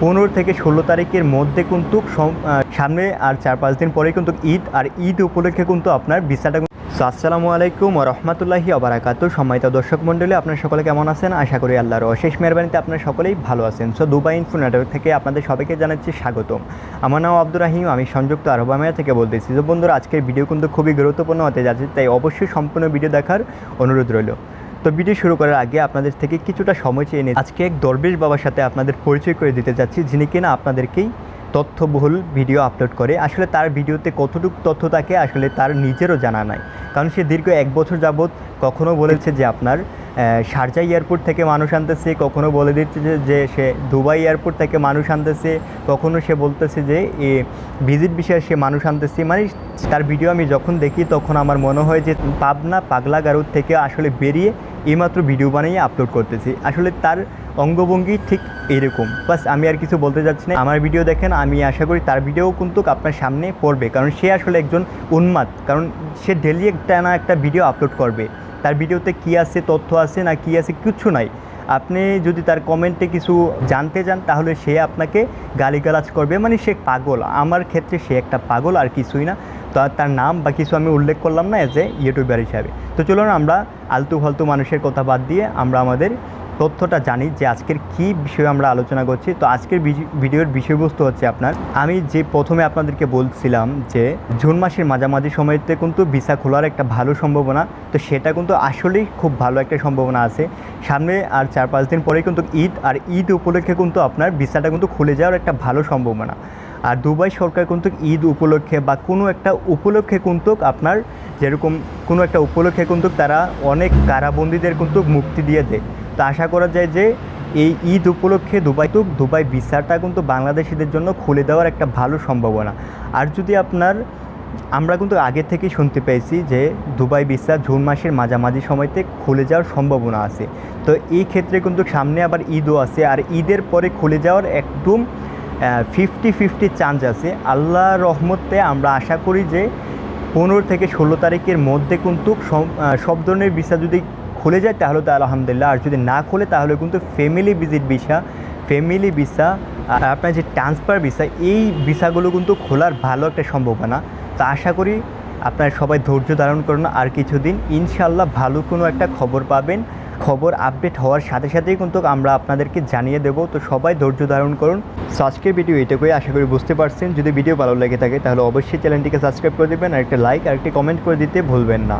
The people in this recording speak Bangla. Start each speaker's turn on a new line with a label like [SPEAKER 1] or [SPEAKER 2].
[SPEAKER 1] পনেরো থেকে ষোলো তারিখের মধ্যে কিন্তু সম- সামনে আর চার পাঁচ দিন পরে কিন্তু ঈদ, আর ঈদ উপলক্ষে কিন্তু আপনার ভিসাটা সো আসসালামু আলাইকুম রহমতুল্লাহি আবরাকাত সম্মানিত দর্শক মণ্ডলী, আপনার সকলে কেমন আছেন? আশা করি আল্লাহর অশেষ মেহরবানিতে আপনার সকলেই ভালো আছেন। সো দুবাই ইনফো নেটওয়ার্ক থেকে আপনাদের সবাইকে জানাচ্ছি স্বাগতম। আমার নাম আব্দুর রাহিম, আমি সংযুক্ত আরব আমিরাত থেকে বলতেছি। তো বন্ধুরা, আজকের ভিডিও কিন্তু খুবই গুরুত্বপূর্ণ হতে যাচ্ছে, তাই অবশ্যই সম্পূর্ণ ভিডিও দেখার অনুরোধ রইল। তো ভিডিও শুরু করার আগে আপনাদের থেকে কিছুটা সময় চেয়ে নিয়ে আজকে এক দরবেশ বাবার সাথে আপনাদের পরিচয় করে দিতে যাচ্ছি যিনি কিনা আপনাদেরকেই তথ্যবহুল ভিডিও আপলোড করে। আসলে তার ভিডিওতে কতটুকু তথ্য থাকে, আসলে তার নিজেরও জানা নাই। কারণ সে দীর্ঘ এক বছর যাবৎ কখনো বলেছে যে আপনার শারজা এয়ারপোর্ট থেকে মানুষ আনতেছে, কখনো বলে দিচ্ছে যে- সে দুবাই এয়ারপোর্ট থেকে মানুষ আনতেছে, কখনো সে বলতেছে যে, এ ভিজিট বিষয়ে সে মানুষ আনতেছে। মানে তার ভিডিও আমি যখন দেখি, তখন আমার মনে হয় যে, পাবনা পাগলা গারুদ থেকে আসলে বেরিয়ে এইমাত্র ভিডিও বানিয়ে আপলোড করতেছি। আসলে তার অঙ্গভঙ্গি ঠিক এরকম। বাস, আমি আর কিছু বলতে যাচ্ছি না। আমার ভিডিও দেখেন, আমি আশা করি তার ভিডিও কিন্তু আপনার সামনে পড়বে। কারণ সে আসলে একজন উন্মাদ। কারণ সে ডেলি একটা না একটা ভিডিও আপলোড করবে। তার ভিডিওতে কি আছে, তথ্য আছে, না কি আছে, কিছু নাই। আপনি যদি তার কমেন্টে কিছু জানতে যান তাহলে সে আপনাকে গালিগালাজ করবে। মানে সে পাগল। আমার ক্ষেত্রে সে একটা পাগল, আর কিছুই না। তো তার নাম বা কিছু আমি উল্লেখ করলাম না এজ এ ইউটিউবার হিসাবে। তো চলুন আমরা আলতু ফালতু মানুষের কথা বাদ দিয়ে আমরা আমাদের তথ্যটা জানি যে আজকের কি বিষয়ে আমরা আলোচনা করছি। তো আজকের ভিডিওর বিষয়বস্তু হচ্ছে আপনার, আমি যে প্রথমে আপনাদেরকে বলছিলাম যে জুন মাসের মাঝামাঝি সময়তে কিন্তু ভিসা খোলার একটা ভালো সম্ভাবনা, তো সেটা কিন্তু আসলেই খুব ভালো একটা সম্ভাবনা আছে। সামনে আর চার পাঁচ দিন পরেই কিন্তু ঈদ, আর ঈদ উপলক্ষে কিন্তু আপনার ভিসাটা কিন্তু খুলে যাওয়ার একটা ভালো সম্ভাবনা। আর দুবাই সরকার কিন্তু ঈদ উপলক্ষে বা কোনো একটা উপলক্ষে কিন্তু আপনার যেরকম কোনো একটা উপলক্ষে কিন্তু তারা অনেক কারাবন্দীদের কিন্তু মুক্তি দিয়ে দেয়। তো আশা করা যায় যে এই ঈদ উপলক্ষে দুবাই তো দুবাই ভিসাটা কিন্তু বাংলাদেশিদের জন্য খুলে দেওয়ার একটা ভালো সম্ভাবনা। আর যদি আপনার, আমরা কিন্তু আগে থেকেই শুনতে পেয়েছি যে দুবাই ভিসা জুন মাসের মাঝামাঝি সময়তে খুলে যাওয়ার সম্ভাবনা আছে। তো এই ক্ষেত্রে কিন্তু সামনে আবার ঈদও আছে আর ঈদের পরে খুলে যাওয়ার একদম ফিফটি ফিফটি চান্স আছে। আল্লাহ রহমতে আমরা আশা করি যে পনেরো থেকে ষোলো তারিখের মধ্যে কিন্তু সব সব ধরনের ভিসা যদি খুলে যায়, তাহলে তো আলহামদুলিল্লাহ। আর যদি না খুলে, তাহলে কিন্তু family visit visa family visa আর আপনার যে ট্রান্সফার ভিসা এই ভিসাগুলো কিন্তু খোলার ভালো একটা সম্ভাবনা। তো আশা করি আপনারা সবাই ধৈর্য ধারণ করুন, আর কিছুদিন ইনশাল্লাহ ভালো কোনো একটা খবর পাবেন। খবর আপডেট হওয়ার সাথে সাথেই কিন্তু আমরা আপনাদেরকে জানিয়ে দেবো। তো সবাই ধৈর্য ধারণ করুন। সো আজকের ভিডিও এটুকুই, আশা করি বুঝতে পারছেন। যদি ভিডিও ভালো লেগে থাকে, তাহলে অবশ্যই চ্যানেলটিকে সাবস্ক্রাইব করে দেবেন, আর একটা লাইক আর একটি কমেন্ট করে দিতে ভুলবেন না।